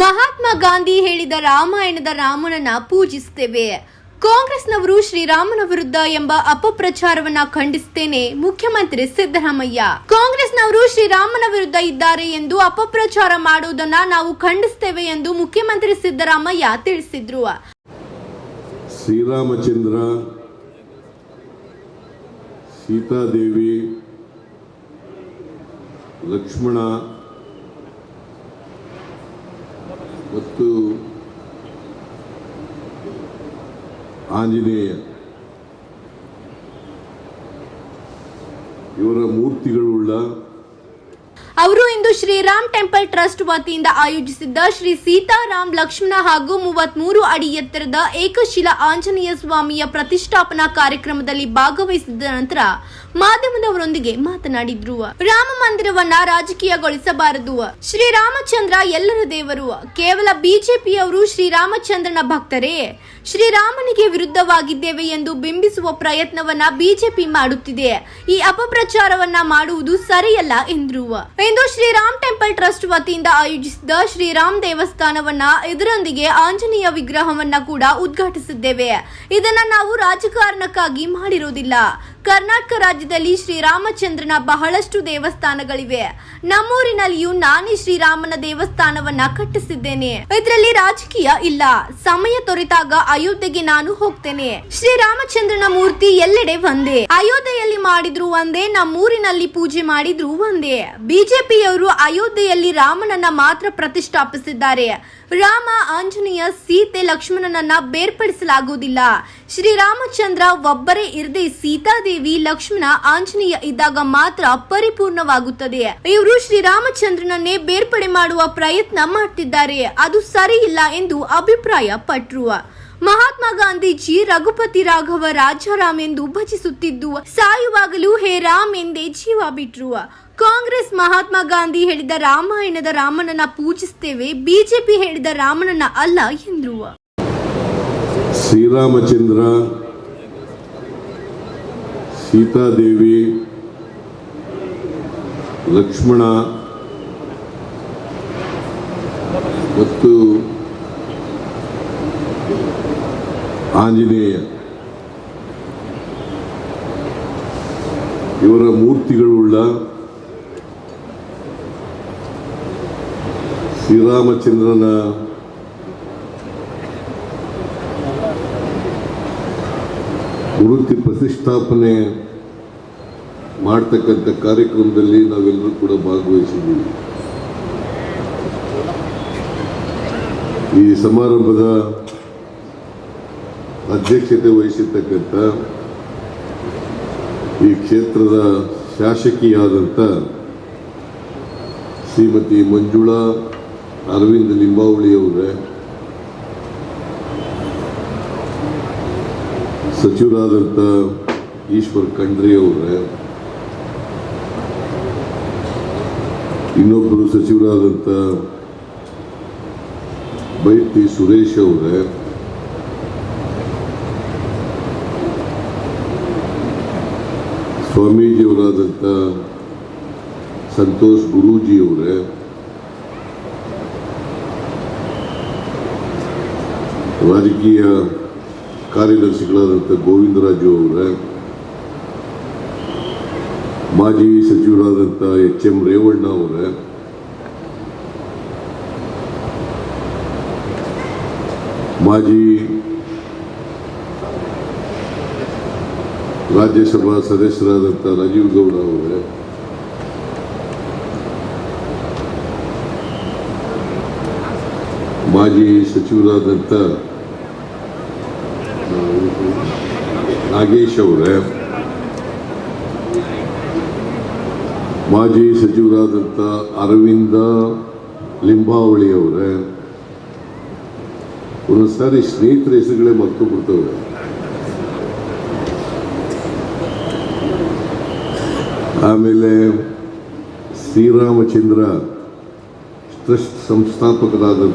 ಮಹಾತ್ಮ ಗಾಂಧಿ ಹೇಳಿದ ರಾಮಾಯಣದ ರಾಮನನ್ನ ಪೂಜಿಸುತ್ತೇವೆ ಕಾಂಗ್ರೆಸ್ನವರು ಶ್ರೀರಾಮನ ವಿರುದ್ಧ ಎಂಬ ಅಪಪ್ರಚಾರವನ್ನ ಖಂಡಿಸುತ್ತೇನೆ ಮುಖ್ಯಮಂತ್ರಿ ಸಿದ್ದರಾಮಯ್ಯ. ಕಾಂಗ್ರೆಸ್ನವರು ಶ್ರೀರಾಮನ ವಿರುದ್ಧ ಇದ್ದಾರೆ ಎಂದು ಅಪಪ್ರಚಾರ ಮಾಡುವುದನ್ನ ನಾವು ಖಂಡಿಸುತ್ತೇವೆ ಎಂದು ಮುಖ್ಯಮಂತ್ರಿ ಸಿದ್ದರಾಮಯ್ಯ ತಿಳಿಸಿದ್ರು. ಶ್ರೀರಾಮಚಂದ್ರ, ಸೀತಾದೇವಿ, ಲಕ್ಷ್ಮಣ ಮತ್ತು ಆಂಜನೇಯ. ಇವರ ಮೂರ್ತಿಗಳುಳ್ಳ ಅವರು ಇಂದು ಶ್ರೀರಾಮ್ ಟೆಂಪಲ್ ಟ್ರಸ್ಟ್ ವತಿಯಿಂದ ಆಯೋಜಿಸಿದ್ದ ಶ್ರೀ ಸೀತಾರಾಮ್ ಲಕ್ಷ್ಮಣ ಹಾಗೂ ಮೂವತ್ಮೂರು ಅಡಿ ಎತ್ತರದ ಏಕಶಿಲಾ ಆಂಜನೇಯ ಸ್ವಾಮಿಯ ಪ್ರತಿಷ್ಠಾಪನಾ ಕಾರ್ಯಕ್ರಮದಲ್ಲಿ ಭಾಗವಹಿಸಿದ ನಂತರ ಮಾಧ್ಯಮದವರೊಂದಿಗೆ ಮಾತನಾಡಿದ್ರು. ರಾಮ ಮಂದಿರವನ್ನ ರಾಜಕೀಯಗೊಳಿಸಬಾರದು. ಶ್ರೀರಾಮಚಂದ್ರ ಎಲ್ಲರ ದೇವರು. ಕೇವಲ ಬಿಜೆಪಿಯವರು ಶ್ರೀರಾಮಚಂದ್ರನ ಭಕ್ತರೇ. ಶ್ರೀರಾಮನಿಗೆ ವಿರುದ್ಧವಾಗಿದ್ದೇವೆ ಎಂದು ಬಿಂಬಿಸುವ ಪ್ರಯತ್ನವನ್ನ ಬಿಜೆಪಿ ಮಾಡುತ್ತಿದೆ. ಈ ಅಪಪ್ರಚಾರವನ್ನ ಮಾಡುವುದು ಸರಿಯಲ್ಲ ಎಂದ್ರು. ಇಂದು ಶ್ರೀರಾಮ್ ಟೆಂಪಲ್ ಟ್ರಸ್ಟ್ ವತಿಯಿಂದ ಆಯೋಜಿಸಿದ ಶ್ರೀರಾಮ್ ದೇವಸ್ಥಾನವನ್ನ ಇದರೊಂದಿಗೆ ಆಂಜನೇಯ ವಿಗ್ರಹವನ್ನ ಕೂಡ ಉದ್ಘಾಟಿಸಿದ್ದೇವೆ. ಇದನ್ನ ನಾವು ರಾಜಕಾರಣಕ್ಕಾಗಿ ಮಾಡಿರುವುದಿಲ್ಲ. ಕರ್ನಾಟಕ ರಾಜ್ಯದಲ್ಲಿ ಶ್ರೀರಾಮಚಂದ್ರನ ಬಹಳಷ್ಟು ದೇವಸ್ಥಾನಗಳಿವೆ. ನಮ್ಮೂರಿನಲ್ಲಿಯೂ ನಾನೇ ಶ್ರೀರಾಮನ ದೇವಸ್ಥಾನವನ್ನ ಕಟ್ಟಿಸಿದ್ದೇನೆ. ಇದರಲ್ಲಿ ರಾಜಕೀಯ ಇಲ್ಲ. ಸಮಯ ತೊರೆತಾಗ ಅಯೋಧ್ಯೆಗೆ ನಾನು ಹೋಗ್ತೇನೆ. ಶ್ರೀರಾಮಚಂದ್ರನ ಮೂರ್ತಿ ಎಲ್ಲೆಡೆ ಒಂದೇ. ಅಯೋಧ್ಯೆಯಲ್ಲಿ ಮಾಡಿದ್ರು ಒಂದೇ, ನಮ್ಮೂರಿನಲ್ಲಿ ಪೂಜೆ ಮಾಡಿದ್ರು ಒಂದೇ. ಬಿಜೆಪಿಯವರು ಅಯೋಧ್ಯೆಯಲ್ಲಿ ರಾಮನನ್ನ ಮಾತ್ರ ಪ್ರತಿಷ್ಠಾಪಿಸಿದ್ದಾರೆ. ರಾಮ, ಆಂಜನೇಯ, ಸೀತೆ, ಲಕ್ಷ್ಮಣನನ್ನ ಬೇರ್ಪಡಿಸಲಾಗುವುದಿಲ್ಲ. ಶ್ರೀರಾಮಚಂದ್ರ ಒಬ್ಬರೇ ಇರದೆ ಸೀತಾದೇವಿ ಲಕ್ಷ್ಮಣ ಆಂಜನೇಯ ಇದ್ದಾಗ ಮಾತ್ರ ಪರಿಪೂರ್ಣವಾಗುತ್ತದೆ. ಇವರು ಶ್ರೀರಾಮಚಂದ್ರನನ್ನೇ ಬೇರ್ಪಡೆ ಮಾಡುವ ಪ್ರಯತ್ನ ಮಾಡ್ತಿದ್ದಾರೆ. ಅದು ಸರಿ ಇಲ್ಲ ಎಂದು ಅಭಿಪ್ರಾಯ ಪಟ್ಟರು ಮಹಾತ್ಮ ಗಾಂಧೀಜಿ ರಘುಪತಿ ರಾಘವ ರಾಜಾರಾಮ್ ಎಂದು ಭಜಿಸುತ್ತಿದ್ದು, ಸಾಯುವಾಗಲೂ ಹೇ ರಾಮ್ ಎಂದೇ ಜೀವ ಬಿಟ್ರು. ಕಾಂಗ್ರೆಸ್ ಮಹಾತ್ಮ ಗಾಂಧಿ ಹೇಳಿದ ರಾಮಾಯಣದ ರಾಮನನ್ನ ಪೂಜಿಸ್ತೇವೆ, ಬಿಜೆಪಿ ಹೇಳಿದ ರಾಮನನ್ನ ಅಲ್ಲ ಎಂದ್ರು. ಶ್ರೀರಾಮಚಂದ್ರ ಸೀತಾದೇವಿ ಲಕ್ಷ್ಮಣ ಮತ್ತು ಆಂಜನೇಯ. ಇವರ ಮೂರ್ತಿಗಳುಳ್ಳ ಶ್ರೀರಾಮಚಂದ್ರನ ಮೂರ್ತಿ ಪ್ರತಿಷ್ಠಾಪನೆ ಮಾಡ್ತಕ್ಕಂಥ ಕಾರ್ಯಕ್ರಮದಲ್ಲಿ ನಾವೆಲ್ಲರೂ ಕೂಡ ಭಾಗವಹಿಸಿದ್ದೀವಿ. ಈ ಸಮಾರಂಭದ ಅಧ್ಯಕ್ಷತೆ ವಹಿಸಿರ್ತಕ್ಕಂಥ ಈ ಕ್ಷೇತ್ರದ ಶಾಸಕಿಯಾದಂಥ ಶ್ರೀಮತಿ ಮಂಜುಳಾ ಅರವಿಂದ ಲಿಂಬಾವಳಿ ಅವರೇ ಸಚಿವರಾದಂಥ ಈಶ್ವರ್ ಖಂಡ್ರೆ ಅವರೇ ಇನ್ನೊಬ್ಬರು ಸಚಿವರಾದಂಥ ಬೈತಿ ಸುರೇಶ್ ಅವರೇ ಸ್ವಾಮೀಜಿಯವರಾದಂಥ ಸಂತೋಷ್ ಗುರೂಜಿ ಅವರೇ ರಾಜಕೀಯ ಕಾರ್ಯದರ್ಶಿಗಳಾದಂಥ ಗೋವಿಂದರಾಜು ಅವರೇ, ಮಾಜಿ ಸಚಿವರಾದಂಥ ಎಚ್ ಎಂ ರೇವಣ್ಣ ಅವರೇ, ಮಾಜಿ ರಾಜ್ಯಸಭಾ ಸದಸ್ಯರಾದಂಥ ರಾಜೀವ್ ಗೌಡ ಅವರೇ, ಮಾಜಿ ಸಚಿವರಾದಂಥ ನಾಗೇಶ್ ಅವರೇ. ಮಾಜಿ ಸಚಿವರಾದಂಥ ಅರವಿಂದ ಲಿಂಬಾವಳಿ ಅವರೇ. ಒಂದೊಂದ್ಸಾರಿ ಸ್ನೇಹಿತರ ಹೆಸರುಗಳೇ ಮರ್ತು ಬಿಡ್ತವೆ ಆಮೇಲೆ ಶ್ರೀರಾಮಚಂದ್ರ, ಟ್ರಸ್ಟ್ ಸಂಸ್ಥಾಪಕರಾದಂಥ